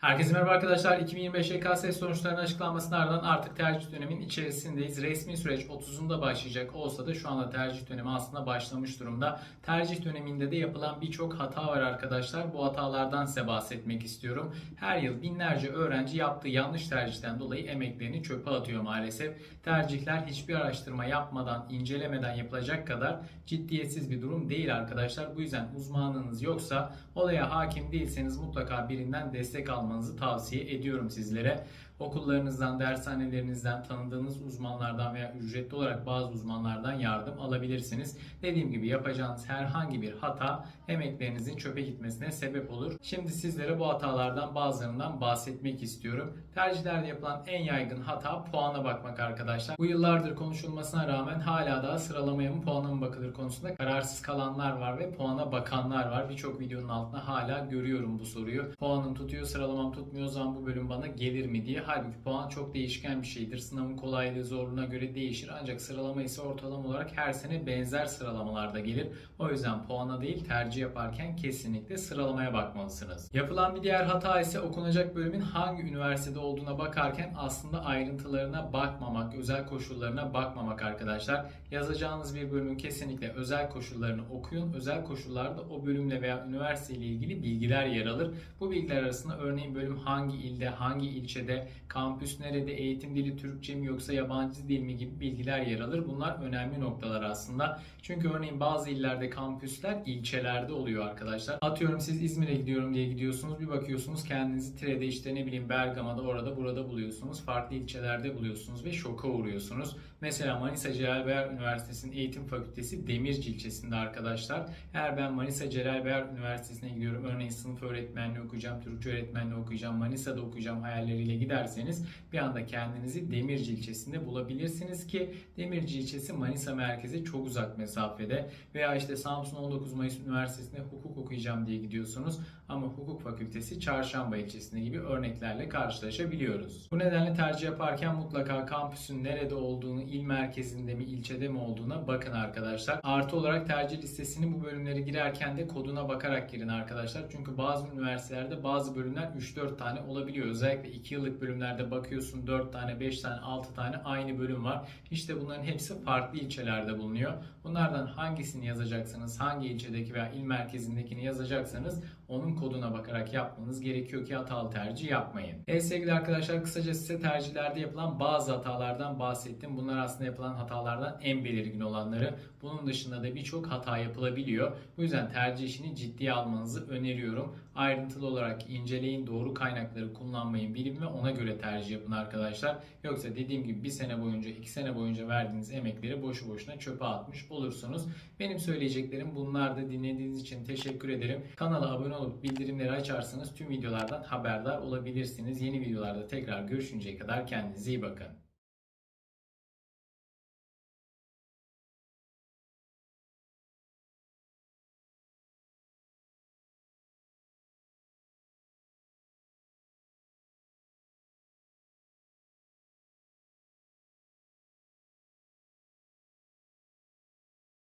Herkese merhaba arkadaşlar. 2025 YKS sonuçlarının açıklanmasının ardından artık tercih dönemin içerisindeyiz. Resmi süreç 30'unda başlayacak olsa da şu anda tercih dönemi aslında başlamış durumda. Tercih döneminde de yapılan birçok hata var arkadaşlar. Bu hatalardan size bahsetmek istiyorum. Her yıl binlerce öğrenci yaptığı yanlış tercihten dolayı emeklerini çöpe atıyor maalesef. Tercihler hiçbir araştırma yapmadan, incelemeden yapılacak kadar ciddiyetsiz bir durum değil arkadaşlar. Bu yüzden uzmanlığınız yoksa, olaya hakim değilseniz mutlaka birinden destek almanızı tavsiye ediyorum sizlere. Okullarınızdan, dershanelerinizden, tanıdığınız uzmanlardan veya ücretli olarak bazı uzmanlardan yardım alabilirsiniz. Dediğim gibi yapacağınız herhangi bir hata emeklerinizin çöpe gitmesine sebep olur. Şimdi sizlere bu hatalardan bazılarından bahsetmek istiyorum. Tercihlerde yapılan en yaygın hata puana bakmak arkadaşlar. Bu yıllardır konuşulmasına rağmen hala daha sıralamaya mı puana mı bakılır konusunda kararsız kalanlar var ve puana bakanlar var. Birçok videonun altında hala görüyorum bu soruyu. Puanım tutuyor, sıralamam tutmuyor o zaman bu bölüm bana gelir mi diye. Halbuki puan çok değişken bir şeydir. Sınavın kolaylığı zorluğuna göre değişir. Ancak sıralama ise ortalama olarak her sene benzer sıralamalarda gelir. O yüzden puana değil tercih yaparken kesinlikle sıralamaya bakmalısınız. Yapılan bir diğer hata ise okunacak bölümün hangi üniversitede olduğuna bakarken aslında ayrıntılarına bakmamak, özel koşullarına bakmamak arkadaşlar. Yazacağınız bir bölümün kesinlikle özel koşullarını okuyun. Özel koşullarda o bölümle veya üniversite ile ilgili bilgiler yer alır. Bu bilgiler arasında örneğin bölüm hangi ilde, hangi ilçede, kampüs nerede, eğitim dili Türkçe mi yoksa yabancı dil mi gibi bilgiler yer alır. Bunlar önemli noktalar aslında. Çünkü örneğin bazı illerde kampüsler ilçelerde oluyor arkadaşlar. Atıyorum siz İzmir'e gidiyorum diye gidiyorsunuz. Bir bakıyorsunuz kendinizi Tire'de işte ne bileyim Bergama'da orada burada buluyorsunuz. Farklı ilçelerde buluyorsunuz ve şoka uğruyorsunuz. Mesela Manisa Celal Bayar Üniversitesi'nin eğitim fakültesi Demirci ilçesinde arkadaşlar. Eğer ben Manisa Celal Bayar Üniversitesi'ne gidiyorum. Örneğin sınıf öğretmenliği okuyacağım, Türkçe öğretmenliği okuyacağım, Manisa'da okuyacağım hayalleriyle giderseniz bir anda kendinizi Demirci ilçesinde bulabilirsiniz ki Demirci ilçesi Manisa merkezi çok uzak mesafede veya işte Samsun 19 Mayıs Üniversitesi'nde hukuk okuyacağım diye gidiyorsunuz ama hukuk fakültesi Çarşamba ilçesinde gibi örneklerle karşılaşabiliyoruz. Bu nedenle tercih yaparken mutlaka kampüsün nerede olduğunu, il merkezinde mi, ilçede mi olduğuna bakın arkadaşlar. Artı olarak tercih listesini bu bölümleri girerken de koduna bakarak girin arkadaşlar. Çünkü bazı üniversitelerde bazı bölümler 3-4 tane olabiliyor. Özellikle 2 yıllık bölümlerde bakıyorsun 4 tane, 5 tane, 6 tane aynı bölüm var. İşte bunların hepsi farklı ilçelerde bulunuyor. Bunlardan hangisini yazacaksınız, hangi ilçedeki veya il merkezindekini yazacaksanız onun koduna bakarak yapmanız gerekiyor ki hatalı tercih yapmayın. Evet sevgili arkadaşlar kısaca size tercihlerde yapılan bazı hatalardan bahsettim. Bunlar aslında yapılan hatalardan en belirgin olanları. Bunun dışında da birçok hata yapılabiliyor. Bu yüzden tercih işini ciddiye almanızı öneriyorum. Ayrıntılı olarak inceleyin, doğru kaynakları kullanmayın, bilin ve ona göre tercih yapın arkadaşlar. Yoksa dediğim gibi bir sene boyunca, iki sene boyunca verdiğiniz emekleri boşu boşuna çöpe atmış olursunuz. Benim söyleyeceklerim bunlar da dinlediğiniz için teşekkür ederim. Kanala abone olup bildirimleri açarsanız tüm videolardan haberdar olabilirsiniz. Yeni videolarda tekrar görüşünceye kadar kendinize iyi bakın.